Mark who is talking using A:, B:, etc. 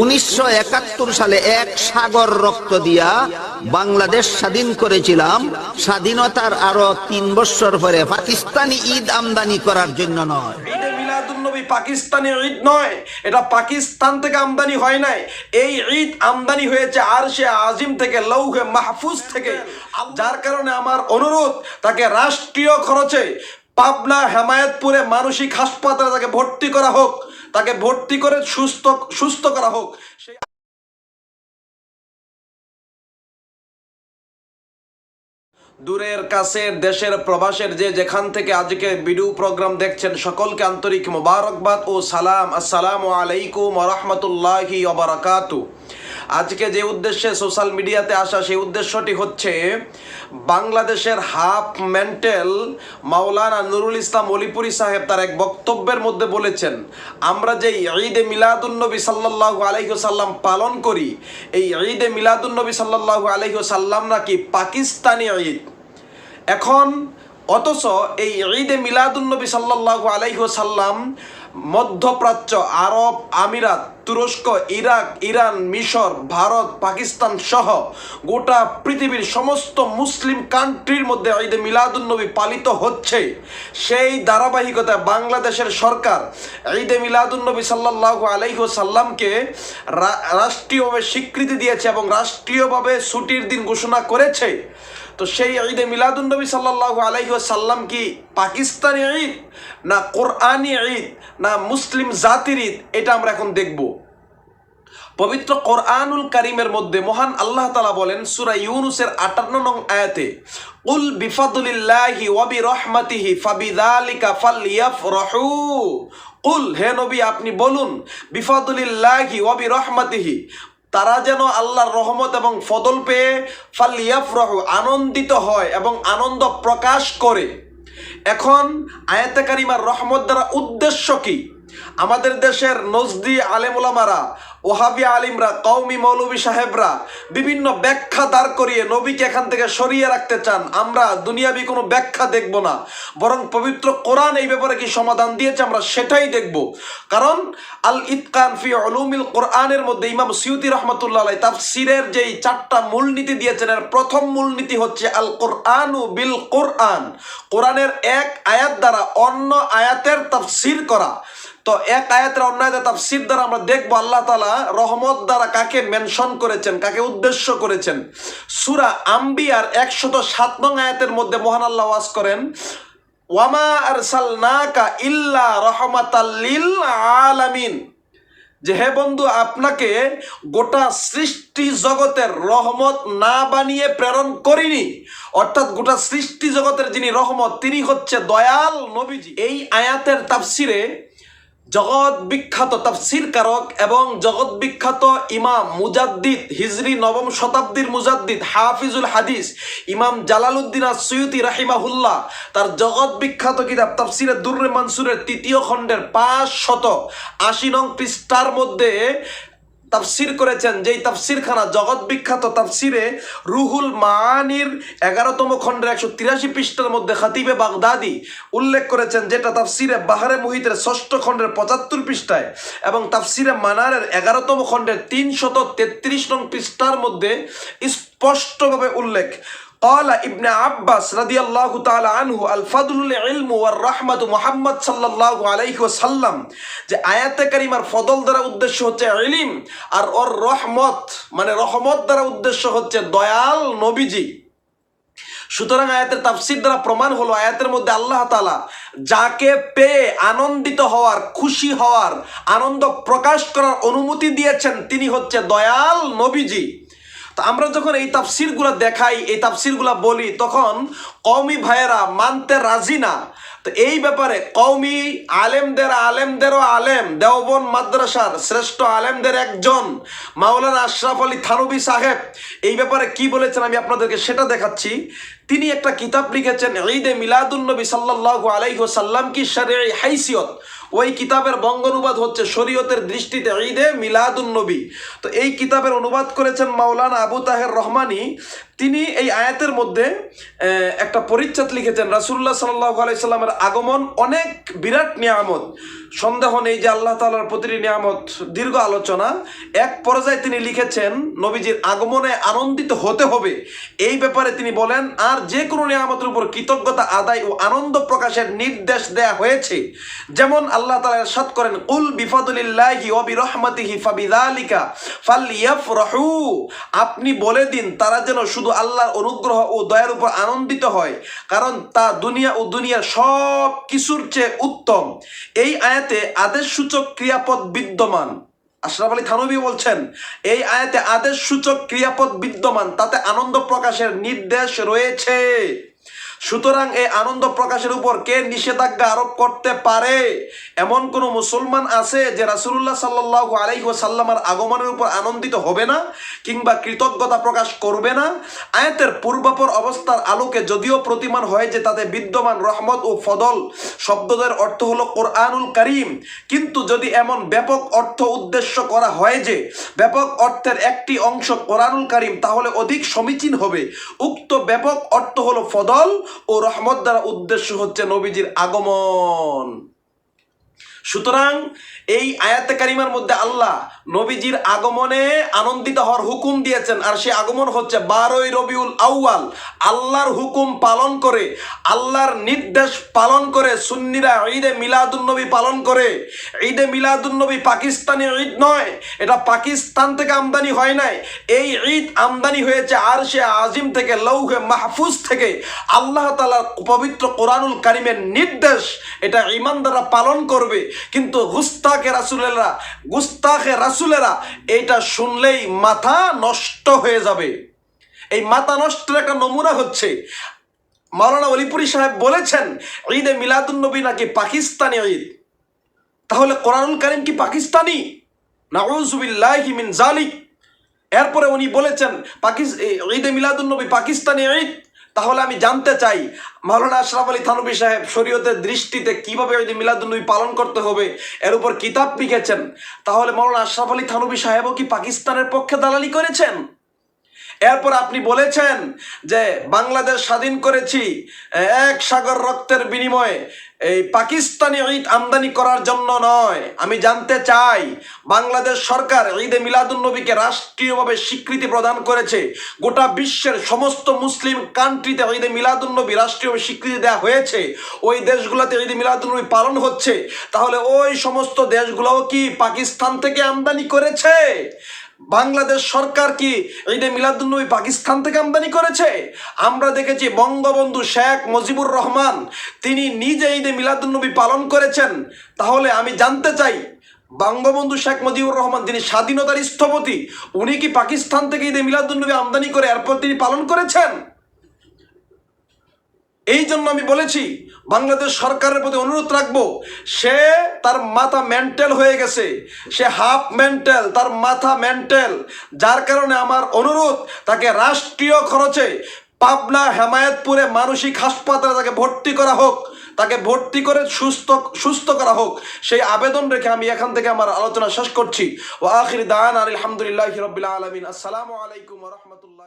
A: উনিশশো একাত্তর সালে এক সাগর রক্ত দিয়া বাংলাদেশ স্বাধীন করেছিলাম। স্বাধীনতার আরও তিন বছর পরে পাকিস্তানি ঈদ আমদানি করার জন্য নয়।
B: এটা পাকিস্তান থেকে আমদানি হয় নাই। এই ঈদ আমদানি হয়েছে আর সে আজিম থেকে মাহফুজ থেকে। যার কারণে আমার অনুরোধ, তাকে রাষ্ট্রীয় খরচে মানসিক হাসপাতালে তাকে ভর্তি করা হোক। তাকে ভর্তি করে সুস্থ সুস্থ করা হোক। সেই দূরের, কাছের, দেশের, প্রবাসের যে যেখান থেকে আজকে ভিডিও প্রোগ্রাম দেখছেন, সকলকে আন্তরিক মোবারকবাদ ও সালাম। আসসালামু আলাইকুম রহমতুল্লাহি ওবরাকাতু আজকে যে উদ্দেশ্যে সোশ্যাল মিডিয়াতে আসা সেই উদ্দেশ্যটি হচ্ছে বাংলাদেশের হাফ মেন্টেল মাওলানা নুরুল ইসলাম অলিপুরি সাহেব তার এক বক্তব্যের মধ্যে বলেছেন, আমরা যে ঈদে মিলাদুন্নবী সাল্লাল্লাহু আলাইহি সাল্লাম পালন করি, এই ঈদে মিলাদুন্নবী সাল্লাল্লাহু আলাইহি সাল্লাম নাকি পাকিস্তানি ঈদ। এখন অথচ এই ঈদে মিলাদুন্নবী সাল্লাল্লাহু আলাইহি সাল্লাম মধ্যপ্রাচ্য, আরব, আমিরাত, তুরস্ক, ইরাক, ইরান, মিশর, ভারত, পাকিস্তান সহ গোটা পৃথিবীর সমস্ত মুসলিম কান্ট্রির মধ্যে ঈদে মিলাদুন্নবী পালিত হচ্ছে। সেই ধারাবাহিকতায় বাংলাদেশের সরকার ঈদে মিলাদুন্নবী সাল্লাল্লাহু আলাইহি সাল্লামকে রাষ্ট্রীয়ভাবে স্বীকৃতি দিয়েছে এবং রাষ্ট্রীয়ভাবে ছুটির দিন ঘোষণা করেছে। তো সেই ঈদে সাল্লাল্লাহু আলাইহি সাল্লাম কি পাকিস্তানি ঈদ, না কোরআনি ঈদ, না মুসলিম জাতির ঈদ? এটা আমরা এখন দেখব। পবিত্র কোরআনুল কারিমের মধ্যে মহান আল্লাহ তালা বলেন, সুরা ইউনুসের আটান্ন নং আয়াতে উল বিফাদুলিল্লাহি ওয়াবি রহমাতিহি ফাবিদালিকা ফালিয়াফরাহু কুল, হে নবী, আপনি বলুন, বিফাদুলিল্লাহি ওয়াবি রহমাতিহি তারা যেন আল্লাহর রহমত এবং ফদল পেয়ে ফালিয়াফরাহু আনন্দিত হয় এবং আনন্দ প্রকাশ করে। এখন আয়াতে কারিমার রহমত দ্বারা উদ্দেশ্য কি? আমাদের দেশের নজদি আলেমুলামারা ওহাবি আলিমরা কৌমি মৌলবী সাহেবরা বিভিন্ন ব্যাখ্যা দাঁড় করিয়ে নবীকে এখান থেকে সরিয়ে রাখতে চান। আমরা দুনিয়াবি কোনো ব্যাখ্যা দেখব না। বরং পবিত্র কোরআন এই ব্যাপারে কি সমাধান দিয়েছে আমরা সেটাই দেখব। কারণ আল ইতকান ফি অলুমিল কোরআনের মধ্যে ইমাম সিউতি রহমতুল্লাহ আলাই তাফসিরের যেই চারটা মূলনীতি দিয়েছেন, এর প্রথম মূলনীতি হচ্ছে আল কোরআনু বিল কোরআন। কোরআনের এক আয়াত দ্বারা অন্য আয়াতের তাফসির করা। তো এক আয়াতের অন্য আয়াতের তাফসির দ্বারা আমরা দেখব আল্লাহ তালা রহমত দ্বারা কাকে মেনশন করেছেন, কাকে উদ্দেশ্য করেছেন। সুরা আম্বিয়ার একশত সাত নং আয়াতের মধ্যে মহান আল্লাহ ওয়াজ করেন, ওয়ামা আরসালনাকা ইল্লা রহমাতাল্লিল আলামিন। যে হে বন্ধু, আপনাকে গোটা সৃষ্টি জগতের রহমত না বানিয়ে প্রেরণ করিনি। অর্থাৎ গোটা সৃষ্টি জগতের যিনি রহমত, তিনি হচ্ছে দয়াল নবীজি। এই আয়াতের তাফসিরে জগৎ বিখ্যাত তাফসির কারক এবং জগৎ বিখ্যাত ইমাম মুজাদ্দিদ, হিজরি নবম শতাব্দীর মুজাদ্দিদ, হাফিজুল হাদিস, ইমাম জালালউদ্দিন সৈয়দি রাহিমাহুল্লাহ। তার জগৎ বিখ্যাত কিতাব তাফসিরে দুর্রে মানসুরের তৃতীয় খণ্ডের পাঁচ শত আশি নং পৃষ্ঠার মধ্যে তাফসির করেছেন, যেই তাফসিরখানা জগৎ বিখ্যাত তাফসিরে রুহুল মানির এগারোতম খণ্ডের একশো তিরাশি পৃষ্ঠার মধ্যে খাতিবে বাগদাদি উল্লেখ করেছেন, যেটা তাফসিরে বাহারে মুহিতের ষষ্ঠ খণ্ডের পঁচাত্তর পৃষ্ঠায় এবং তাফসিরে মানারের এগারোতম খণ্ডের তিনশত তেত্রিশ নং পৃষ্ঠার মধ্যে স্পষ্টভাবে উল্লেখ। قال ابن عباس رضي الله تعالى عنه الفضل العلم والرحمة محمد صلى الله عليه وسلم যে আয়াতে কারিমার ফদল দ্বারা উদ্দেশ্য হচ্ছে ইলিম আর ওর রহমত মানে রহমত দ্বারা উদ্দেশ্য হচ্ছে দয়াল নবীজি সুতরাং আয়াতের তাফসির দ্বারা প্রমাণ হলো আয়াতের মধ্যে আল্লাহ তালা যাকে পেয়ে আনন্দিত হওয়ার খুশি হওয়ার আনন্দ প্রকাশ করার অনুমতি দিয়েছেন তিনি হচ্ছে দয়াল নবীজি তো আমরা যখন এই তাফসিরগুলো দেখাই এই তাফসিরগুলো বলি তখন কমি ভাইয়েরা মানতে রাজি না। তো এই ব্যাপারে কওমি আলেমদের আলেমদেরও আলেম দেওবন মাদ্রাসার শ্রেষ্ঠ আলেমদের একজন, মাওলানা আশরাফ আলী থানবী সাহেব। এই ব্যাপারে কি বলেছেন আমি আপনাদেরকে সেটা দেখাচ্ছি। তিনি একটা কিতাব লিখেছেন, ঈদে মিলাদুন্নবী সাল্লাল্লাহু আলাইহি সাল্লাম কি শারে হাইসিয়ত? ওই কিতাবের বঙ্গ অনুবাদ হচ্ছে শরীয়তের দৃষ্টিতে ঈদে মিলাদুন্নবী তো এই কিতাবের অনুবাদ করেছেন মাওলানা আবু তাহের রহমানি। তিনি এই আয়াতের মধ্যে একটা পরিচ্ছেদ লিখেছেন রাসুল্লাহ সাল্লাহ আলাইসাল্লামের আগমন অনেক বিরাট নিয়ামত। সন্দেহ নেই যে আল্লাহ তালার প্রতিটি নিয়ামত দীর্ঘ আলোচনা। এক পর্যায়ে তিনি লিখেছেন, নবীজির আগমনে আনন্দিত হতে হবে। এই ব্যাপারে তিনি বলেন, আর যে কোনো নিয়ামতের উপর কৃতজ্ঞতা আদায় ও আনন্দ প্রকাশের নির্দেশ দেয়া হয়েছে। যেমন আল্লাহ তালা সাত করেন উল বিফাদুলিল্লাহি অবি ওয়া বিরহমাতিহি ফাবিযালিকা ফালইয়াফরাহু। আপনি বলে দিন, তারা যেন আল্লাহর অনুগ্রহ ও দয়ার উপর আনন্দিত হয়, কারণ তা দুনিয়া ও দুনিয়ার সব কিছুর চেয়ে উত্তম। এই আয়াতে আদেশ সূচক ক্রিয়াপদ বিদ্যমান। আশরাফ আলী থানবী বলছেন, এই আয়াতে আদেশ সূচক ক্রিয়াপদ বিদ্যমান, তাতে আনন্দ প্রকাশের নির্দেশ রয়েছে। সুতরাং এই আনন্দ প্রকাশের উপর কে নিষেধাজ্ঞা আরোপ করতে পারে? এমন কোন মুসলমান আছে যে রাসুল্লাহ সাল্লাহ আলাইহি সাল্লামার আগমনের উপর আনন্দিত হবে না কিংবা কৃতজ্ঞতা প্রকাশ করবে না? আয়াতের পূর্বাপর অবস্থার আলোকে যদিও প্রতিমান হয় যে তাতে বিদ্যমান রহমত ও ফদল, শব্দদের অর্থ হলো কোরআনুল করিম। কিন্তু যদি এমন ব্যাপক অর্থ উদ্দেশ্য করা হয় যে ব্যাপক অর্থের একটি অংশ কোরআনুল করিম, তাহলে অধিক সমীচীন হবে। উক্ত ব্যাপক অর্থ হলো ফদল ও রহমত দ্বারা উদ্দেশ্য হচ্ছে নবীজির আগমন। সুতরাং এই আয়াতে কারিমার মধ্যে আল্লাহ নবীজির আগমনে আনন্দিত হওয়ার হুকুম দিয়েছেন। আর সে আগমন হচ্ছে বারোই রবিউল আউয়াল। আল্লাহর হুকুম পালন করে, আল্লাহর নির্দেশ পালন করে, সুন্নিরা ঈদে মিলাদুন্নবী পালন করে। ঈদে মিলাদুন্নবী পাকিস্তানি ঈদ নয়, এটা পাকিস্তান থেকে আমদানি হয় নাই। এই ঈদ আমদানি হয়েছে আর সে আজিম থেকে, লৌহে মাহফুজ থেকে। আল্লাহ তালার পবিত্র কোরআনুল কারিমের নির্দেশ এটা ইমানদাররা পালন করবে। কিন্তু গুস্তাখে রাসুলেরা গুস্তাখে রাসুলেরা এটা শুনলেই মাথা নষ্ট হয়ে যাবে। এই মাথা নষ্টের একটা নমুনা হচ্ছে। মাওলানা অলিপুরি সাহেব বলেছেন, ঈদে মিলাদুন্নবী নাকি পাকিস্তানি ঈদ? তাহলে কোরআনুল কারিম কি পাকিস্তানি? নাউজুবিল্লাহি মিন জালিক এরপরে উনি বলেছেন, পাকিস ঈদে মিলাদুন্নবী পাকিস্তানি ঈদ। তাহলে আমি জানতে চাই, মাওলানা আশরাফ আলী থানবী সাহেব শরীয়তের দৃষ্টিতে কীভাবে যদি মিলাদুন্নবী পালন করতে হবে, এর উপর কিতাব লিখেছেন। তাহলে মাওলানা আশরাফ আলী থানবী সাহেবও কি পাকিস্তানের পক্ষে দালালি করেছেন? এরপর আপনি বলেছেন যে বাংলাদেশ স্বাধীন করেছি, এক সাগর রক্তের বিনিময়ে। এই পাকিস্তানি ঈদ আমদানি করার জন্য নয়। আমি জানতে চাই, বাংলাদেশ সরকার ঈদে মিলাদুন্নবীকে রাষ্ট্রীয়ভাবে স্বীকৃতি প্রদান করেছে। গোটা বিশ্বের সমস্ত মুসলিম কান্ট্রিতে ঈদে মিলাদুন্নবী রাষ্ট্রীয়ভাবে স্বীকৃতি দেওয়া হয়েছে। ওই দেশগুলোতে ঈদে মিলাদুন্নবী পালন হচ্ছে। তাহলে ওই সমস্ত দেশগুলোও কি পাকিস্তান থেকে আমদানি করেছে? বাংলাদেশ সরকার কি ঈদে মিলাদুন্নবী পাকিস্তান থেকে আমদানি করেছে? আমরা দেখেছি বঙ্গবন্ধু শেখ মুজিবুর রহমান, তিনি নিজে ঈদে মিলাদুন্নবী পালন করেছেন। তাহলে আমি জানতে চাই, বঙ্গবন্ধু শেখ মুজিবুর রহমান, তিনি স্বাধীনতার স্থপতি, উনি কি পাকিস্তান থেকে ঈদে মিলাদুন্নবী আমদানি করে এরপর তিনি পালন করেছেন? এই জন্য আমি বলেছি বাংলাদেশ সরকারের প্রতি অনুরোধ রাখব, সে তার মাথা মেন্টাল হয়ে গেছে, সে হাফ মেন্টাল, তার মাথা মেন্টাল। যার কারণে আমার অনুরোধ, তাকে রাষ্ট্রীয় খরচে পাবনা হেমায়তপুরে মানসিক হাসপাতালে তাকে ভর্তি করা হোক, তাকে ভর্তি করে সুস্থ সুস্থ করা হোক। সেই আবেদন রেখে আমি এখান থেকে আমার আলোচনা শেষ করছি। ও আখির দান আলহামদুলিল্লাহ রবিল আলমিন। আসসালামু আলাইকুম রহমতুল্লাহ।